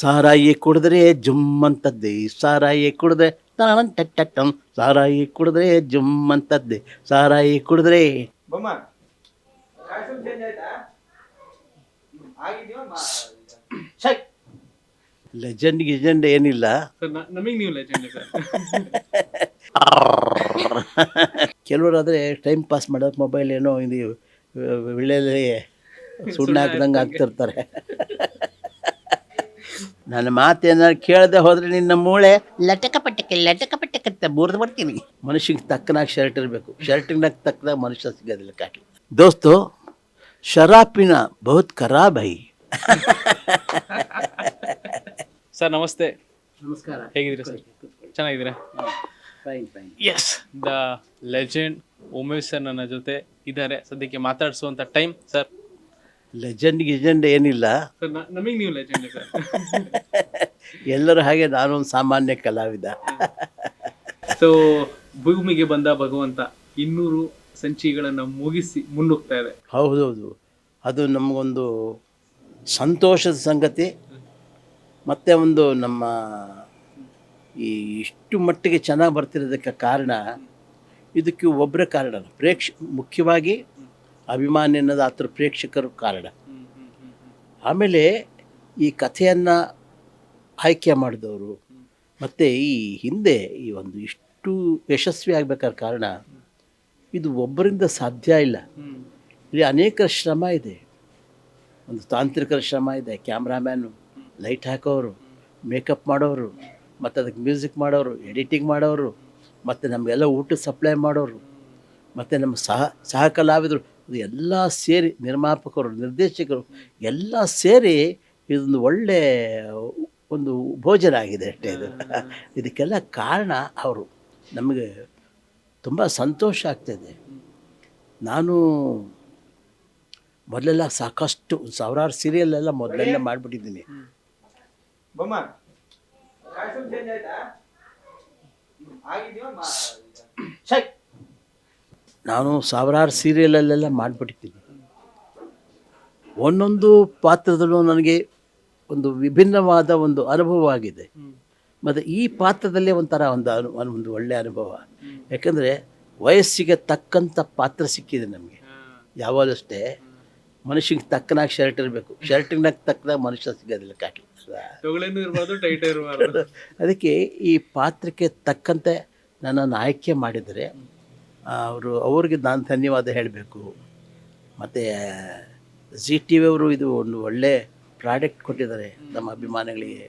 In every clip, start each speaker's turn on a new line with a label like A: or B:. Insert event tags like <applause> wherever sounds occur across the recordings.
A: ಸಾರಾಯಿ ಕುಡಿದ್ರೆ ಜುಮ್ ಅಂತದ್ದೆ ಸಾರಾಯಿ ಕುಡಿದ್ರೆ ಟಟ್ ಟಟ್ಟಂ ಸಾರಾಯಿ ಕುಡಿದ್ರೆ ಜುಮ್ ಅಂತದ್ದೆ ಸಾರಾಯಿ ಕುಡಿದ್ರೆ.
B: ಬೊಮ್ಮ ಕಾಸ್ಟ್ಯೂಮ್ ಚೇಂಜ್ ಆಯ್ತಾ? ಆಗಿದ್ಯೋ
A: ಲೆಜೆಂಡ್ ಗಿಜೆಂಡ್ ಏನಿಲ್ಲ.
C: ನಮಗೆ ನೀವು ಲೆಜೆಂಡ್
A: ಕೆಲವರಾದರೆ ಟೈಮ್ ಪಾಸ್ ಮಾಡೋಕೆ ಮೊಬೈಲ್ ಏನೋ ಇದು ವಿಳೆಯಲ್ಲಿ ಸುಣ್ಣ ಹಾಕ್ದಂಗೆ ಆಗ್ತಿರ್ತಾರೆ ನನ್ನ ಮಾತೇನಾದ್ರು ಕೇಳದೆ ಹೋದ್ರೆ ನಿನ್ನ ಮೂಳೆ ಲಟಕ ಪಟಕ ಲಟಕ ಪಟ್ಟಕ್ಕೆ ಮುರಿದು ಬರ್ತೀನಿ. ಮನುಷ್ಯಗೆ ತಕ್ಕನಾಗ ಶರ್ಟ್ ಇರಬೇಕು. ಶರ್ಟಿನಾಗ ತಕ್ಕನಾಗ ಮನುಷ್ಯ ಸಿಗೋದಿಲ್ಲ ಕಾಟಿ ದೋಸ್ತು ಶರಾಪಿನ ಬಹುತ್ ಖರಾಬ್ ಹೈ. <laughs>
C: ಸರ್ ನಮಸ್ತೆ.
A: ನಮಸ್ಕಾರ.
C: ಹೇಗಿದ್ದೀರಾ ಸರ್? ಚೆನ್ನಾಗಿದ್ದೀರಾ?
A: Fine fine
C: yes the legend Umesh sir ನನ್ನ ಜೊತೆ ಇದ್ದಾರೆ. ಸದ್ಯಕ್ಕೆ ಮಾತಾಡಿಸುವಂಥ ಟೈಮ್. ಸರ್
A: ಲೆಜೆಂಡ್ ಗಿಜೆಂಡ್ ಏನಿಲ್ಲ.
C: ಸರ್ ನಮಗೆ ನೀವು ಲೆಜೆಂಡ್ ಸರ್ <laughs>
A: ಎಲ್ಲರೂ ಹಾಗೆ ನಾನೊಂದು ಸಾಮಾನ್ಯ ಕಲಾವಿದ. <laughs>
C: ಸೊ ಭೂಮಿಗೆ ಬಂದ ಭಗವಂತ ಇನ್ನೂರು ಸಂಚಿಗಳನ್ನು ಮುಗಿಸಿ ಮುನ್ನುಗ್ತಾ ಇದೆ.
A: ಹೌದೌದು. ಅದು ನಮಗೊಂದು ಸಂತೋಷದ ಸಂಗತಿ. ಮತ್ತು ಒಂದು ನಮ್ಮ ಈ ಇಷ್ಟು ಮಟ್ಟಿಗೆ ಚೆನ್ನಾಗಿ ಬರ್ತಿರೋದಕ್ಕೆ ಕಾರಣ ಇದಕ್ಕೆ ಒಬ್ಬರೇ ಕಾರಣ ಪ್ರೇಕ್ಷ ಮುಖ್ಯವಾಗಿ ಅಭಿಮಾನಿ ಅನ್ನೋದು ಆತರ ಪ್ರೇಕ್ಷಕರು ಕಾರಣ. ಆಮೇಲೆ ಈ ಕಥೆಯನ್ನು ಆಯ್ಕೆ ಮಾಡಿದವರು ಮತ್ತು ಈ ಹಿಂದೆ ಈ ಒಂದು ಇಷ್ಟು ಯಶಸ್ವಿ ಆಗಬೇಕಾದ ಕಾರಣ ಇದು ಒಬ್ಬರಿಂದ ಸಾಧ್ಯ ಇಲ್ಲ. ಇಲ್ಲಿ ಅನೇಕ ಶ್ರಮ ಇದೆ. ಒಂದು ತಾಂತ್ರಿಕರ ಶ್ರಮ ಇದೆ. ಕ್ಯಾಮ್ರಾಮ್ಯಾನು, ಲೈಟ್ ಹಾಕೋರು, ಮೇಕಪ್ ಮಾಡೋರು, ಮತ್ತು ಅದಕ್ಕೆ ಮ್ಯೂಸಿಕ್ ಮಾಡೋರು, ಎಡಿಟಿಂಗ್ ಮಾಡೋರು, ಮತ್ತು ನಮಗೆಲ್ಲ ಊಟ ಸಪ್ಲೈ ಮಾಡೋರು, ಮತ್ತು ನಮ್ಮ ಸಹ ಸಹ ಕಲಾವಿದರು ಎಲ್ಲ ಸೇರಿ ನಿರ್ಮಾಪಕರು ನಿರ್ದೇಶಕರು ಎಲ್ಲ ಸೇರಿ ಇದೊಂದು ಒಳ್ಳೆ ಒಂದು ಭೋಜನ ಆಗಿದೆ ಅಷ್ಟೇ ಇದು. ಇದಕ್ಕೆಲ್ಲ ಕಾರಣ ಅವರು. ನಮಗೆ ತುಂಬ ಸಂತೋಷ ಆಗ್ತಾಯಿದೆ ನಾನು ಮೊದಲೆಲ್ಲ ಸಾಕಷ್ಟು ಸಾವಿರಾರು ಸೀರಿಯಲ್ ಎಲ್ಲ ಮೊದಲೆಲ್ಲ ಮಾಡಿಬಿಟ್ಟಿದ್ದೀನಿ.
B: ಬೊಮ್ಮ
A: ನಾನು ಸಾವಿರಾರು ಸೀರಿಯಲಲ್ಲೆಲ್ಲ ಮಾಡಿಬಿಟ್ಟಿದ್ದೀನಿ. ಒಂದೊಂದು ಪಾತ್ರದಲ್ಲೂ ನನಗೆ ಒಂದು ವಿಭಿನ್ನವಾದ ಒಂದು ಅನುಭವ ಆಗಿದೆ ಮತ್ತು ಈ ಪಾತ್ರದಲ್ಲೇ ಒಂಥರ ಒಂದು ಅನು ಒಂದು ಒಳ್ಳೆಯ ಅನುಭವ. ಯಾಕಂದರೆ ವಯಸ್ಸಿಗೆ ತಕ್ಕಂಥ ಪಾತ್ರ ಸಿಕ್ಕಿದೆ ನಮಗೆ. ಯಾವಾಗಲೂ ಅಷ್ಟೇ ಮನುಷ್ಯಗೆ ತಕ್ಕನಾಗಿ ಶರ್ಟ್ ಇರಬೇಕು. ಶರ್ಟಿನಾಗ ತಕ್ಕನಾಗಿ ಮನುಷ್ಯ ಸಿಗೋದಿಲ್ಲ
C: ಕಾಕಿ <laughs>
A: ಅದಕ್ಕೆ ಈ ಪಾತ್ರಕ್ಕೆ ತಕ್ಕಂತೆ ನನ್ನನ್ನು ಆಯ್ಕೆ ಮಾಡಿದರೆ ಅವರು, ಅವ್ರಿಗೆ ನಾನು ಧನ್ಯವಾದ ಹೇಳಬೇಕು. ಮತ್ತು ಜಿ ಟಿ ವಿ ಅವರು ಇದು ಒಂದು ಒಳ್ಳೆ ಪ್ರಾಡಕ್ಟ್ ಕೊಟ್ಟಿದ್ದಾರೆ ನಮ್ಮ ಅಭಿಮಾನಿಗಳಿಗೆ.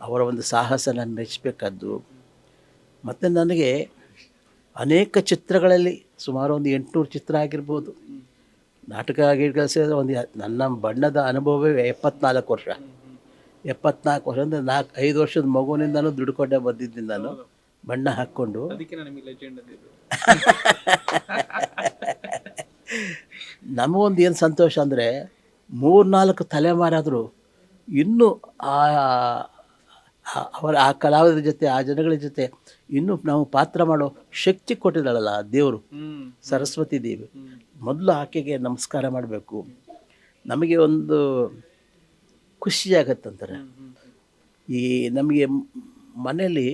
A: ಅವರ ಒಂದು ಸಾಹಸ ನಾನು ಮೆಚ್ಚಬೇಕಾದ್ದು ಮತ್ತು ನನಗೆ ಅನೇಕ ಚಿತ್ರಗಳಲ್ಲಿ ಸುಮಾರು ಒಂದು ಎಂಟುನೂರು ಚಿತ್ರ ಆಗಿರ್ಬೋದು. ನಾಟಕ ಆಗಿ ಕಲಿಸಿದ್ರೆ ಒಂದು ನನ್ನ ಬಣ್ಣದ ಅನುಭವವೇ ಎಪ್ಪತ್ನಾಲ್ಕು ವರ್ಷ. ಎಪ್ಪತ್ನಾಲ್ಕು ವರ್ಷ ಅಂದರೆ ನಾಲ್ಕು, ಐದು ವರ್ಷದ ಮಗುವಿನಿಂದನೂ ದುಡ್ಕೊಂಡೇ ಬಂದಿದ್ದೀನಿ ನಾನು. ಬಣ್ಣ ಹಾಕ್ಕೊಂಡು.
C: ಅದಕ್ಕೆ ನಾನು ನಿಮಗೆ ಲೆಜೆಂಡ್
A: ನಮಗೊಂದು ಏನು ಸಂತೋಷ ಅಂದರೆ ಮೂರ್ನಾಲ್ಕು ತಲೆಮಾರಾದರೂ ಇನ್ನೂ ಆ ಅವರ ಆ ಕಲಾವಿದರ ಜೊತೆ ಆ ಜನಗಳ ಜೊತೆ ಇನ್ನೂ ನಾವು ಪಾತ್ರ ಮಾಡೋ ಶಕ್ತಿ ಕೊಟ್ಟಿದ್ದಾಳಲ್ಲ ಆ ದೇವರು ಸರಸ್ವತಿ ದೇವಿ. ಮೊದಲು ಆಕೆಗೆ ನಮಸ್ಕಾರ ಮಾಡಬೇಕು. ನಮಗೆ ಒಂದು ಖುಷಿ ಆಗತ್ತಂತಾರೆ. ಈ ನಮಗೆ ಮನೆಯಲ್ಲಿ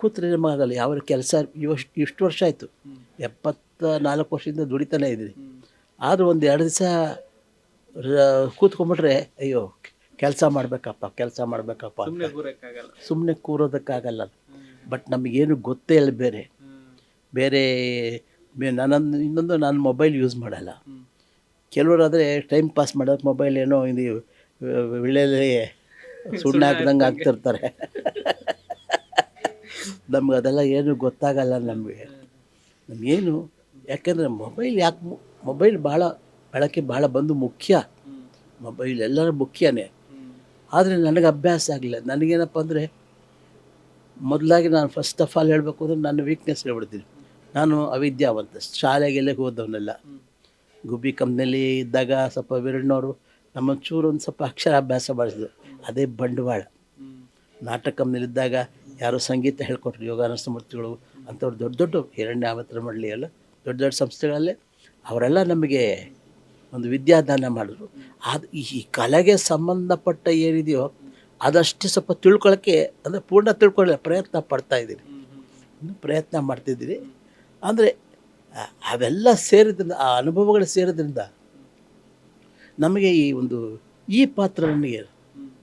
A: ಕೂತ್ರೆ ನಿಮಗಾಗಲ್ಲ ಯಾವ ಕೆಲಸ ಇವಷ್ಟು ಇಷ್ಟು ವರ್ಷ ಆಯಿತು. ಎಪ್ಪತ್ತ ನಾಲ್ಕು ವರ್ಷದಿಂದ ದುಡಿತಾನೆ ಇದ್ದೀನಿ. ಆದರೂ ಒಂದು ಎರಡು ದಿವಸ ಕೂತ್ಕೊಂಡ್ಬಿಟ್ರೆ ಅಯ್ಯೋ ಕೆಲಸ ಮಾಡಬೇಕಪ್ಪ ಕೆಲಸ ಮಾಡಬೇಕಪ್ಪ
C: ಸುಮ್ಮನೆ
A: ಕೂರೋದಕ್ಕಾಗಲ್ಲ ಬಟ್ ನಮಗೇನು ಗೊತ್ತೇ ಇಲ್ಲ ಬೇರೆ. ಬೇರೆ ನಾನೊಂದು ಇನ್ನೊಂದು ನಾನು ಮೊಬೈಲ್ ಯೂಸ್ ಮಾಡಲ್ಲ. ಕೆಲವರಾದರೆ ಟೈಮ್ ಪಾಸ್ ಮಾಡೋಕ್ಕೆ ಮೊಬೈಲ್ ಏನೋ ಇದು ವಿಳೆಯಲ್ಲಿ ಸುಣ್ಣ ಹಾಕ್ದಂಗೆ ಆಗ್ತಿರ್ತಾರೆ ನಮ್ಗೆ ಅದೆಲ್ಲ ಏನು ಗೊತ್ತಾಗಲ್ಲ ನಮಗೆ. ನಮಗೇನು, ಯಾಕೆಂದರೆ ಮೊಬೈಲ್ ಯಾಕೆ ಮೊಬೈಲ್ ಭಾಳ ಬಳಕೆ ಭಾಳ ಬಂದು ಮುಖ್ಯ. ಮೊಬೈಲ್ ಎಲ್ಲರ ಮುಖ್ಯನೇ. ಆದರೆ ನನಗೆ ಅಭ್ಯಾಸ ಆಗಲಿಲ್ಲ. ನನಗೇನಪ್ಪ ಅಂದರೆ, ಮೊದಲಾಗಿ ನಾನು ಫಸ್ಟ್ ಆಫ್ ಆಲ್ ಹೇಳಬೇಕು ಅಂದರೆ ನನ್ನ ವೀಕ್ನೆಸ್ ಹೇಳ್ಬಿಡ್ತೀನಿ. ನಾನು ಅವಿದ್ಯಾವಂತ, ಶಾಲೆಗೆಲ್ಲ ಹೋದವನ್ನೆಲ್ಲ ಗುಬ್ಬಿ ಕಂಪ್ನಿಯಲ್ಲಿ ಇದ್ದಾಗ ಸ್ವಲ್ಪ ವೀರಣ್ಣವರು ನಮ್ಮ ಚೂರು ಒಂದು ಸ್ವಲ್ಪ ಅಕ್ಷರ ಅಭ್ಯಾಸ ಮಾಡಿಸಿದ್ರು. ಅದೇ ಬಂಡವಾಳ. ನಾಟಕ ಕಂಪ್ನಿಲಿದ್ದಾಗ ಯಾರೋ ಸಂಗೀತ ಹೇಳ್ಕೊಟ್ರು ಯೋಗಾನಂದ ಮೂರ್ತಿಗಳು ಅಂಥವ್ರು ದೊಡ್ಡ ದೊಡ್ಡ ಹಿರಣ್ಯ ಆವತ್ರ ಮಾಡಲಿ ಎಲ್ಲ ದೊಡ್ಡ ದೊಡ್ಡ ಸಂಸ್ಥೆಗಳಲ್ಲೇ ಅವರೆಲ್ಲ ನಮಗೆ ಒಂದು ವಿದ್ಯಾದಾನ ಮಾಡಿದ್ರು. ಅದು ಈ ಕಲೆಗೆ ಸಂಬಂಧಪಟ್ಟ ಏನಿದೆಯೋ ಅದಷ್ಟು ಸ್ವಲ್ಪ ತಿಳ್ಕೊಳ್ಳೋಕ್ಕೆ ಅಂದರೆ ಪೂರ್ಣ ತಿಳ್ಕೊಳ್ಳಿ ಪ್ರಯತ್ನ ಪಡ್ತಾ ಇದ್ದೀನಿ. ಇನ್ನೂ ಪ್ರಯತ್ನ ಮಾಡ್ತಿದ್ದೀರಿ. ಅಂದರೆ ಅವೆಲ್ಲ ಸೇರಿದ್ರಿಂದ, ಆ ಅನುಭವಗಳು ಸೇರಿದ್ರಿಂದ ನಮಗೆ ಈ ಒಂದು ಈ ಪಾತ್ರ ನನಗೆ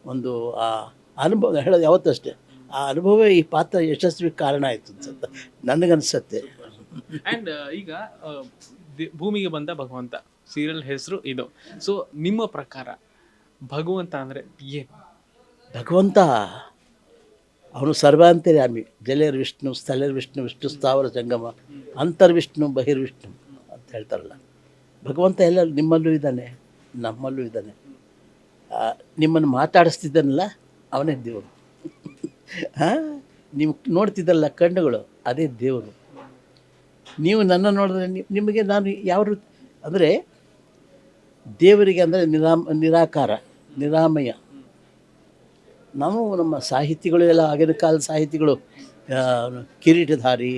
A: ಒಂದು, ಆ, ಅನುಭವ ಹೇಳೋದು ಯಾವತ್ತೂ ಅಷ್ಟೇ. ಆ ಅನುಭವ ಈ ಪಾತ್ರ ಯಶಸ್ವಿ ಕಾರಣ ಆಯಿತು ಅನ್ಸುತ್ತೆ. ನನಗನ್ಸತ್ತೆ.
C: ಆ್ಯಂಡ್ ಈಗ ಆ, ದಿ- ಭೂಮಿಗೆ ಬಂದ ಭಗವಂತ ಸೀರಿಯಲ್ ಹೆಸರು ಇದು. ಸೊ ನಿಮ್ಮ ಪ್ರಕಾರ ಭಗವಂತ ಅಂದ್ರೆ ಏನು?
A: ಭಗವಂತ ಅವನು ಸರ್ವಾಂತರ್ಯಾಮಿ ಜಲೇರ್ ವಿಷ್ಣು ಸ್ಥಳೇರ್ ವಿಷ್ಣು ವಿಷ್ಣು ಸ್ಥಾವರ ಜಂಗಮ ಅಂತರ್ವಿಷ್ಣು ಬಹಿರ್ವಿಷ್ಣು ಅಂತ ಹೇಳ್ತಾರಲ್ಲ. ಭಗವಂತ ಎಲ್ಲ ನಿಮ್ಮಲ್ಲೂ ಇದ್ದಾನೆ ನಮ್ಮಲ್ಲೂ ಇದ್ದಾನೆ. ಆ, ನಿಮ್ಮನ್ನು ಮಾತಾಡಿಸ್ತಿದ್ದಾನಲ್ಲ ಅವನೇ ದೇವರು. ಹಾಂ? ನೀವು ನೋಡ್ತಿದ್ದಲ್ಲ ಕಣ್ಣುಗಳು, ಅದೇ ದೇವರು. ನೀವು ನನ್ನ ನೋಡಿದ್ರೆ ನಿಮಗೆ ನಾನು ಯಾವ ರೀತಿ, ಅಂದರೆ ದೇವರಿಗೆ ಅಂದರೆ ನಿರಾಮ, ನಿರಾಕಾರ, ನಿರಾಮಯ. ನಾವು ನಮ್ಮ ಸಾಹಿತಿಗಳು ಎಲ್ಲ ಆಗಿನ ಕಾಲದ ಸಾಹಿತಿಗಳು ಕಿರೀಟಧಾರಿ,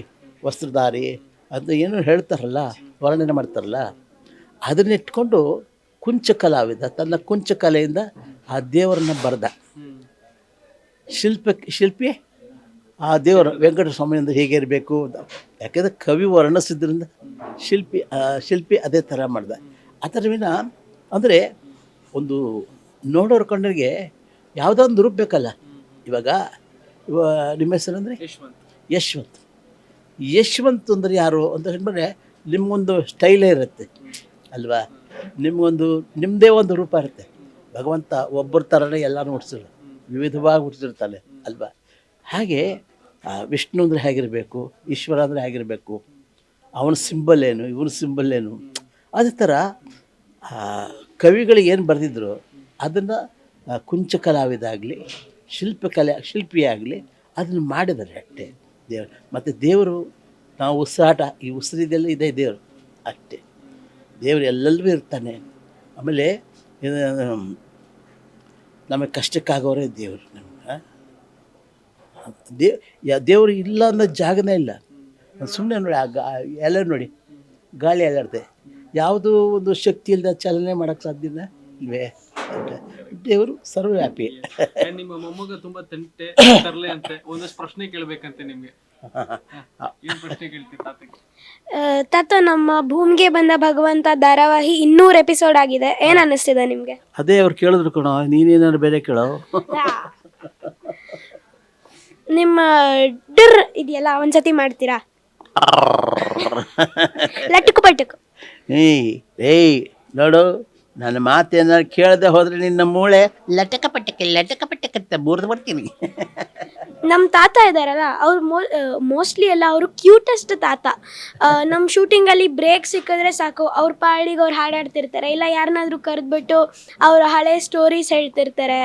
A: ವಸ್ತ್ರಧಾರಿ ಅದು ಏನು ಹೇಳ್ತಾರಲ್ಲ, ವರ್ಣನೆ ಮಾಡ್ತಾರಲ್ಲ, ಅದನ್ನಿಟ್ಕೊಂಡು ಕುಂಚ ಕಲಾವಿದ ತನ್ನ ಕುಂಚ ಕಲೆಯಿಂದ ಆ ದೇವರನ್ನ ಬರೆದ. ಶಿಲ್ಪ ಶಿಲ್ಪಿ? ಆ ದೇವರು ವೆಂಕಟಸ್ವಾಮಿ ಅಂದರೆ ಹೇಗೆ ಇರಬೇಕು ಅಂತ. ಯಾಕೆಂದರೆ ಕವಿ ವರ್ಣಿಸಿದ್ರಿಂದ ಶಿಲ್ಪಿ ಶಿಲ್ಪಿ ಅದೇ ಥರ ಮಾಡ್ದ. ಆ ಥರ ವಿನ ಅಂದರೆ ಒಂದು ನೋಡೋರ ಕಂಡರಿಗೆ ಯಾವುದೋ ಒಂದು ರೂಪ ಬೇಕಲ್ಲ. ಇವಾಗ ಇವ ನಿಮ್ಮ ಹೆಸರು ಅಂದರೆ?
C: ಯಶವಂತ್.
A: ಯಶವಂತ್. ಯಶವಂತ್ ಅಂದರೆ ಯಾರು ಅಂತ ಹೇಳಿದ್ರೆ ನಿಮಗೊಂದು ಸ್ಟೈಲೇ ಇರುತ್ತೆ ಅಲ್ವಾ? ನಿಮಗೊಂದು ನಿಮ್ಮದೇ ಒಂದು ರೂಪ ಇರುತ್ತೆ. ಭಗವಂತ ಒಬ್ಬರ ಥರನೇ ಎಲ್ಲ ಹುಟ್ಟಿಸಿಲ್ಲ ವಿವಿಧವಾಗಿ ಹುಟ್ಟಿರ್ತಾನೆ ಅಲ್ವಾ? ಹಾಗೆ ವಿಷ್ಣು ಅಂದರೆ ಹೇಗಿರಬೇಕು, ಈಶ್ವರ ಅಂದರೆ ಹೇಗಿರಬೇಕು, ಅವನ ಸಿಂಬಲ್ ಏನು, ಇವನ ಸಿಂಬಲ್ ಏನು? ಅದೇ ಥರ ಕವಿಗಳಿಗೆ ಕವಿಗಳು ಏನು ಬರೆದಿದ್ರು, ಅದನ್ನು ಕುಂಚ ಕಲಾವಿದಾಗಲಿ ಶಿಲ್ಪಕಲೆ, ಶಿಲ್ಪಿಯಾಗಲಿ, ಅದನ್ನು ಮಾಡಿದ್ದಾರೆ ಅಷ್ಟೇ ದೇವರು. ಮತ್ತು ದೇವರು, ನಾವು ಉಸಿರಾಟ ಈ ಉಸಿರಿದೆಲ್ಲ ಇದೆ ದೇವರು, ಅಷ್ಟೇ. ದೇವರು ಎಲ್ಲೆಲ್ಲೂ ಇರ್ತಾನೆ. ಆಮೇಲೆ ನಮಗೆ ಕಷ್ಟಕ್ಕಾಗೋರೇ ದೇವರು ನಮ್ಗೆ ದೇ, ಯಾ, ದೇವರು ಇಲ್ಲ ಅನ್ನೋ ಜಾಗನೇ ಇಲ್ಲ. ಸುಮ್ಮನೆ ನೋಡಿ, ಆ ಗಾ ಎಲೆ ನೋಡಿ, ಗಾಳಿ ಅಲ್ಲಾಡ್ತೆ ಯಾವುದೂ ಒಂದು ಶಕ್ತಿ ಇಲ್ಲದ ಚಲನೆ ಮಾಡೋಕ್ಕೆ ಸಾಧ್ಯ ಇಲ್ವೇ? ದೇವರು ಸರ್ವವ್ಯಾಪಿ.
C: ನಿಮ್ಮ ಮೊಮ್ಮಗ ತುಂಬಾ ತಂಟೆ ತರಲೆ ಅಂತೆ. ಒಂದಷ್ಟು ಪ್ರಶ್ನೆ ಕೇಳಬೇಕಂತೆ ನಿಮ್ಗೆ. ಏನ್ ಪ್ರಶ್ನೆ ತಾತಕ್ಕೆ
D: ತಾತ ನಮ್ಮ ಭೂಮಿಗೆ ಬಂದ ಭಗವಂತ ಧಾರಾವಾಹಿ ಇನ್ನೂರು ಎಪಿಸೋಡ್ ಆಗಿದೆ. ಏನ್ ಅನ್ನಿಸ್ತಿದೆ ನಿಮ್ಗೆ?
A: ಅದೇ ಅವ್ರು ಕೇಳಿದ್ರು ಕಣೋ ನೀನೇನಾದ್ರು ಬೇರೆ ಕೇಳೋ?
D: ನಿಮ್ಮ ಡರ್ ಇದೆಯಲ್ಲ ಒಂದ್ಸತಿ ಮಾಡ್ತೀರಾ? ಲಟುಕು ಪಟುಕು
A: ಏಯ್ ಏಯ್ ನೋಡು ನನ್ನ ಮಾತೇನಾದ್ರು ಕೇಳದೆ ಹೋದ್ರೆ ನಿನ್ನ ಮೂಳೆ ಲಟಕ ಪಟಕ ಲಟಕ ಪಟಕತ್ತ ಬೂರ್ದು ಬರ್ತೀನಿ. <laughs>
D: ನಮ್ಮ ತಾತ ಇದಾರಲ್ಲ ಅವ್ರು ಮೋಸ್ಟ್ಲಿ ಎಲ್ಲ ಅವರು ಕ್ಯೂಟೆಸ್ಟ್ ತಾತ. ನಮ್ಮ ಶೂಟಿಂಗಲ್ಲಿ ಬ್ರೇಕ್ ಸಿಕ್ಕಿದ್ರೆ ಸಾಕು ಅವ್ರ ಪಾಡಿಗೆ ಅವ್ರು ಹಾಡಾಡ್ತಿರ್ತಾರೆ. ಇಲ್ಲ ಯಾರನ್ನಾದ್ರೂ ಕರೆದ್ಬಿಟ್ಟು ಅವ್ರ ಹಳೆ ಸ್ಟೋರೀಸ್ ಹೇಳ್ತಿರ್ತಾರೆ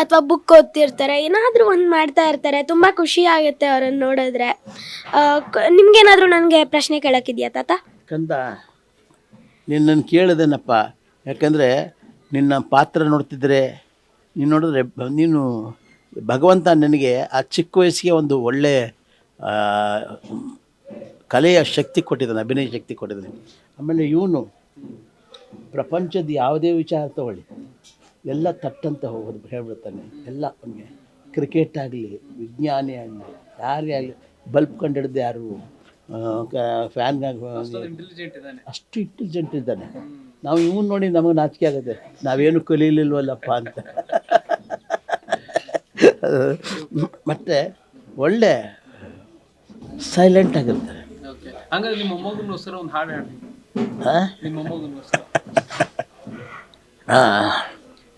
D: ಅಥವಾ ಬುಕ್ ಓದ್ತಿರ್ತಾರೆ ಏನಾದರೂ ಒಂದು ಮಾಡ್ತಾ ಇರ್ತಾರೆ. ತುಂಬ ಖುಷಿ ಆಗುತ್ತೆ ಅವ್ರನ್ನ ನೋಡಿದ್ರೆ. ನಿಮ್ಗೇನಾದರೂ ನಿಮ್ಗೇನಾದ್ರೂ ನನಗೆ ಪ್ರಶ್ನೆ ಕೇಳೋಕ್ಕಿದೆಯಾ ತಾತ?
A: ಕಂದ ನಿನ್ನನ್ನು ಕೇಳಿದೆನಪ್ಪ. ಯಾಕಂದರೆ ನಿನ್ನ ಪಾತ್ರ ನೋಡ್ತಿದ್ರೆ ನೀನು ನೋಡಿದ್ರೆ ನೀನು ಭಗವಂತ ನಿನಗೆ ಆ ಚಿಕ್ಕ ವಯಸ್ಸಿಗೆ ಒಂದು ಒಳ್ಳೆ ಆ, ಕಲೆಯ ಶಕ್ತಿ ಕೊಟ್ಟಿದ್ದಾನೆ ಅಭಿನಯ ಶಕ್ತಿ ಕೊಟ್ಟಿದ್ದಾನೆ. ಆಮೇಲೆ ಇವನು ಪ್ರಪಂಚದ ಯಾವುದೇ ವಿಚಾರ ತಗೊಳ್ಳಿ. ಎಲ್ಲ ತಟ್ಟಂತ ಹೋಗೋದು ಹೇಳ್ಬಿಡ್ತಾನೆ. ಎಲ್ಲ ಅವನಿಗೆ. ಕ್ರಿಕೆಟ್ ಆಗಲಿ ವಿಜ್ಞಾನಿ ಆಗಲಿ ಯಾರೇ ಆಗಲಿ ಬಲ್ಬ್ ಹಿಡಿದು ಯಾರು
C: ಇದ್ದಾನೆ.
A: ಅಷ್ಟು ಇಂಟೆಲಿಜೆಂಟ್ ಇದ್ದಾನೆ. ನಾವು ಇವನು ನೋಡಿ ನಮಗೆ ನಾಚಿಕೆ ಆಗುತ್ತೆ. ನಾವೇನು ಕಲೀಲಿಲ್ವಲ್ಲಪ್ಪ ಅಂತ. ಮತ್ತೆ ಒಳ್ಳೆ ಸೈಲೆಂಟ್ ಆಗಿರ್ತಾರೆ.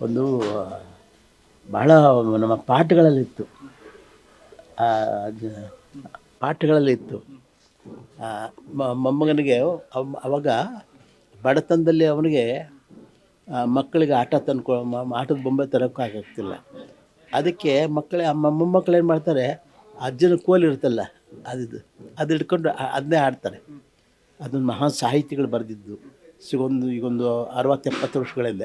C: ಒಂದು
A: ಹಾಂ
C: ನಿಮ್ಮ
A: ಒಂದು ಪಾಠಗಳಲ್ಲಿತ್ತು. ಪಾಠಗಳಲ್ಲಿತ್ತು. ಮೊಮ್ಮಗನಿಗೆ ಅವ್- ಅವಾಗ ಬಡತನದಲ್ಲಿ ಅವನಿಗೆ ಮಕ್ಕಳಿಗೆ ಆಟ ತಂದ್ಕೊ ಆಟದ ಬೊಂಬೆ ತರೋಕ್ಕಾಗ್ತಿಲ್ಲ ಅದಕ್ಕೆ ಮಕ್ಕಳೇ ಮೊಮ್ಮಕ್ಕಳು ಏನು ಮಾಡ್ತಾರೆ ಅಜ್ಜನ ಕೋಲು ಇರುತ್ತಲ್ಲ ಅದಿದು ಅದು ಹಿಡ್ಕೊಂಡು ಅದನ್ನೇ ಆಡ್ತಾರೆ. ಅದನ್ನು ಮಹಾ ಸಾಹಿತಿಗಳು ಬರೆದಿದ್ದು ಸಿಗೊಂದು ಈಗೊಂದು ಅರವತ್ತು ಎಪ್ಪತ್ತು ವರ್ಷಗಳಿಂದ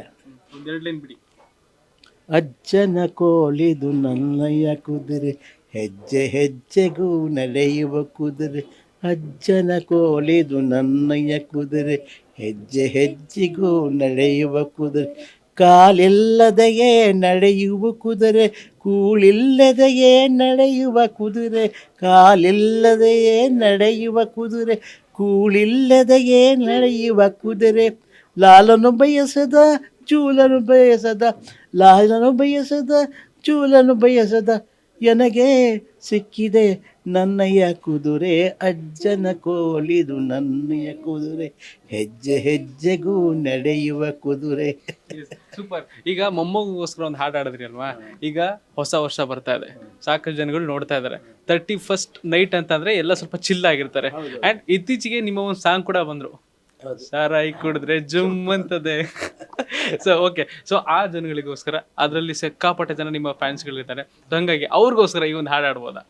A: ಅಜ್ಜನ ಕೋಲಿದು ನನ್ನಯ್ಯ ಕುದುರೆ ಹೆಜ್ಜೆ ಹೆಜ್ಜೆಗೂ ನಡೆಯುವ ಕುದುರೆ ಅಜ್ಜನ ಕೋಲಿದು ನನ್ನಯ್ಯ ಕುದುರೆ, ಹೆಜ್ಜೆ ಹೆಜ್ಜೆಗೂ ನಡೆಯುವ ಕುದುರೆ. ಕಾಲಿಲ್ಲದೆಯೇ ನಡೆಯುವ ಕುದುರೆ ಕೂಳಿಲ್ಲದೆಯೇ ನಡೆಯುವ ಕುದುರೆ. ಕಾಲಿಲ್ಲದೆಯೇ ನಡೆಯುವ ಕುದುರೆ ಕೂಳಿಲ್ಲದೆಯೇ ನಡೆಯುವ ಕುದುರೆ. ಲಾಲನು ಬಯಸದ, ಚೂಲನು ಬಯಸದ, ಲಾಲನು ಬಯಸದ, ಚೂಲನು ಬಯಸದ ನನಗೆ ಸಿಕ್ಕಿದೆ ನನ್ನಯ್ಯ ಕುದುರೆ ಅಜ್ಜನ ಕೋಲಿದು ನನ್ನಯ್ಯ ಕುದುರೆ ಹೆಜ್ಜೆ ಹೆಜ್ಜೆಗೂ ನಡೆಯುವ ಕುದುರೆ.
C: ಸೂಪರ್ ಈಗ ಮೊಮ್ಮಗೋಸ್ಕರ ಒಂದು ಹಾಡು ಆಡಿದ್ರಿ ಅಲ್ವಾ? ಈಗ ಹೊಸ ವರ್ಷ ಬರ್ತಾ ಇದೆ. ಸಾಕಷ್ಟು ಜನಗಳು ನೋಡ್ತಾ ಇದ್ದಾರೆ ತರ್ಟಿ ಫಸ್ಟ್ ನೈಟ್ ಅಂತಂದ್ರೆ ಎಲ್ಲ ಸ್ವಲ್ಪ ಚಿಲ್ ಆಗಿರ್ತಾರೆ. ಅಂಡ್ ಇತ್ತೀಚೆಗೆ ನಿಮ್ಮ ಒಂದು ಸಾಂಗ್ ಕೂಡ ಬಂದ್ರು. ಸಾರಾಯಿ ಕುಡಿದ್ರೆ ಜುಮ್ ಅಂತದೆ. ಸೊ ಓಕೆ ಸೊ ಆ ಜನಗಳಿಗೋಸ್ಕರ ಅದರಲ್ಲಿ ಸಿಕ್ಕಾಪಟ್ಟೆ ಜನ ನಿಮ್ಮ ಫ್ಯಾನ್ಸ್ಗಳಿರ್ತಾರೆ ಹಂಗಾಗಿ ಅವ್ರಿಗೋಸ್ಕರ ಈ ಒಂದು ಹಾಡು ಹಾಡ್ಬೋದಾ?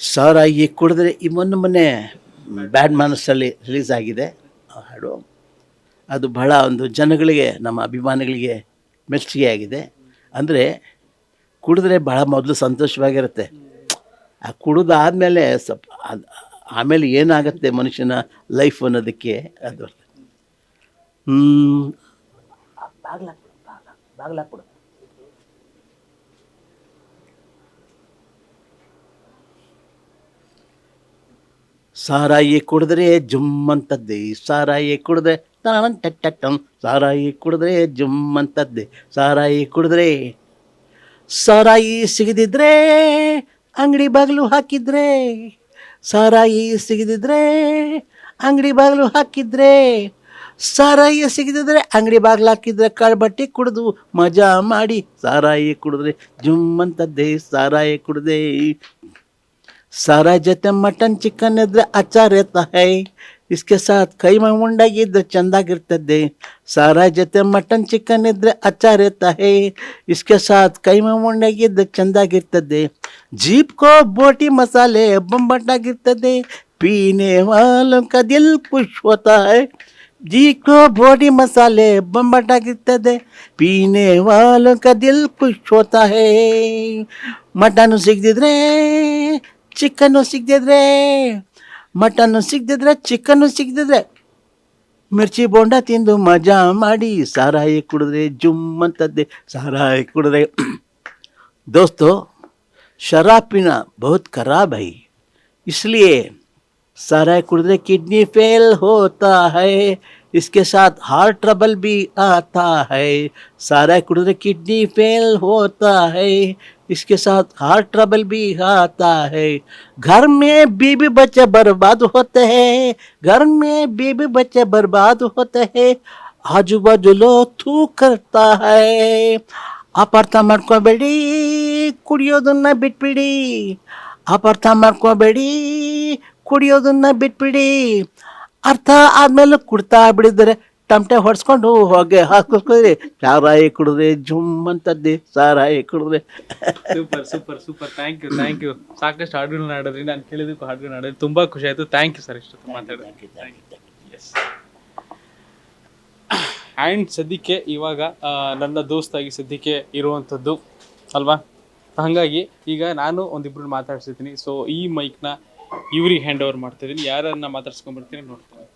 A: ಸಾರಾಯಿ ಕುಡಿದ್ರೆ ಈ ಮೊನ್ನೆ ಮೊನ್ನೆ ಬ್ಯಾಡ್ ಮಾನಸಲ್ಲಿ ರಿಲೀಸ್ ಆಗಿದೆ. ಹಾಡು. ಅದು ಬಹಳ ಒಂದು ಜನಗಳಿಗೆ, ನಮ್ಮ ಅಭಿಮಾನಿಗಳಿಗೆ ಮೆಚ್ಚುಗೆ ಆಗಿದೆ. ಅಂದರೆ ಕುಡಿದ್ರೆ ಬಹಳ ಮೊದಲು ಸಂತೋಷವಾಗಿರುತ್ತೆ. ಆ ಕುಡಿದಾದಮೇಲೆ ಸ್ವಲ್ಪ ಆಮೇಲೆ ಏನಾಗುತ್ತೆ ಮನುಷ್ಯನ ಲೈಫ್ ಅನ್ನೋದಕ್ಕೆ ಅದು ಹ್ಞೂ ಬಾಗ್ಲ ಬಾಗ್ಲ ಕೊಡು ಸಾರಾಯಿ ಕುಡಿದ್ರೆ ಜುಮ್ ಅಂತದ್ದೆ ಸಾರಾಯಿ ಕುಡಿದ್ರೆ ಟಟ್ಟಂ ಸಾರಾಯಿ ಕುಡಿದ್ರೆ ಜುಮ್ ಅಂತದ್ದೆ ಸಾರಾಯಿ ಕುಡಿದ್ರೆ ಸಾರಾಯಿ ಸಿಗದಿದ್ರೆ ಅಂಗಡಿ ಬಾಗಿಲು ಹಾಕಿದ್ರೆ, ಸಾರಾಯಿ ಸಿಗದಿದ್ರೆ ಅಂಗಡಿ ಬಾಗಿಲು ಹಾಕಿದ್ರೆ ಸಾರಾಯಿ ಸಿಗದಿದ್ರೆ ಅಂಗಡಿ ಬಾಗ್ಲಾಕಿದ್ರೆ ಕಾಳು ಬಟ್ಟೆ ಕುಡಿದು ಮಜಾ ಮಾಡಿ ಸಾರಾಯಿ ಕುಡಿದ್ರೆ ಜುಮ್ಮಂತದ್ದೇ, ಸಾರಾಯಿ ಕುಡ್ದೆ. ಸಾರಾಯಿ ಜೊತೆ ಮಟನ್, ಚಿಕನ್ ಇದ್ರೆ ಅಚಾರ ತಾಯಿ ಇಸ್ಕೆ ಸಾತ್ ಕೈಮ ಉಂಡಾಗಿದ್ರೆ ಚೆಂದಾಗಿರ್ತದೆ ಸಾರಾಯಿ ಜೊತೆ ಮಟನ್, ಚಿಕನ್ ಇದ್ರೆ ಅಚಾರ ತಾಯಿ ಇಸ್ಕೆ ಸಾತ್ ಕೈಮ ಉಂಡಾಗಿದ್ರೆ ಜೀಪ್ ಕೋ ಬೋಟಿ ಮಸಾಲೆ ಬೊಂಬಟ್ಟಾಗಿರ್ತದೆ ಪೀನೆ ಹಾಲು ಕದಿಲ್ ಖುಷ್ ಹೋತಾ ಜೀಕೋ ಬೋಡಿ ಮಸಾಲೆ ಬೊಂಬಟಾಗಿರ್ತದೆ. ಪೀನೆ ವಾಲು ದಿಲ್ ಖುಷ್ ಹೋತಾ ಹೇ. ಮಟನ್ನು ಸಿಗದಿದ್ರೆ ಚಿಕನ್ನು ಸಿಗದಿದ್ರೆ. ಮಟನ್ನು ಸಿಗದಿದ್ರೆ ಚಿಕನ್ನು ಸಿಗದಿದ್ರೆ. ಮಿರ್ಚಿ ಬೋಂಡ ತಿಂದು ಮಜಾ ಮಾಡಿ ಸಾರಾಯಿ ಕುಡಿದ್ರೆ ಜುಮ್ ಅಂತದ್ದೆ ಸಾರಾಯಿ ಕುಡಿದ್ರೆ. ದೋಸ್ತು ಶರಾಬಿನ ಬಹುತ್ ಖರಾಬ್ ಹೈ. इसलिए सारा कुड़े किडनी फेल होता है इसके साथ हार्ट ट्रबल भी आता है सारा कुड़े किडनी फेल होता है इसके साथ हार्ट ट्रबल भी आता है घर में बीबी बच्चे बर्बाद होते हैं घर में बीबी बच्चे बर्बाद होते हैं आजू बाजू लो थू करता है ಅಪಾರ್ಥ ಮಾಡ್ಕೋಬೇಡಿ ಕುಡಿಯೋದನ್ನ ಬಿಟ್ಬಿಡಿ ಅಪಾರ್ಥ ಮಾಡ್ಕೋಬೇಡಿ ಕುಡಿಯೋದನ್ನ ಬಿಟ್ಬಿಡಿ. ಅರ್ಥ ಆದ್ಮೇಲೆ ಕುಡ್ತಾ ಬಿಡಿದ್ರೆ ಟಮಟೆ ಹೊಡ್ಸ್ಕೊಂಡು ಹೋಗಿ ಹಾಕಿಸ್ಕೊಂಡ್ರಿ ಸಾರಾಯಿ ಕುಡಿದ್ರೆ ಜುಮ್ ಅಂತದ್ದಿ ಸಾರಾಯಿ ಕುಡಿದ್ರೆ.
C: Super super super. Thank you thank you ಸಾಕಷ್ಟು ಹಾಡುಗಳನ್ನ ಆಡೋದ್ರಿ ನಾನು ಕೇಳಿದಕ್ಕೂ ಹಾಡುಗಳನ್ನ ಹಾಡಿದ್ರಿ ತುಂಬಾ ಖುಷಿ ಆಯ್ತು. ಥ್ಯಾಂಕ್ ಯು ಸರ್ ಇಷ್ಟು ಮಾತಾಡೋದು ಎಸ್ ಆ್ಯಂಡ್ ಸದ್ಯಕ್ಕೆ ಇವಾಗ ಆ, ನನ್ನ ದೋಸ್ತಾಗಿ ಸದ್ಯಕ್ಕೆ ಇರುವಂಥದ್ದು ಅಲ್ವಾ? ಹಾಗಾಗಿ ಈಗ ನಾನು ಒಂದಿಬ್ರು ಮಾತಾಡ್ಸಿದ್ದೀನಿ ಸೊ ಈ ಮೈಕ್ನ ಇವ್ರಿಗೆ ಹ್ಯಾಂಡ್ ಓವರ್ ಇದೀನಿ. ಯಾರನ್ನ ಮಾತಾಡ್ಸ್ಕೊಂಡ್ಬರ್ತೀನಿ ನೋಡ್ತೀನಿ.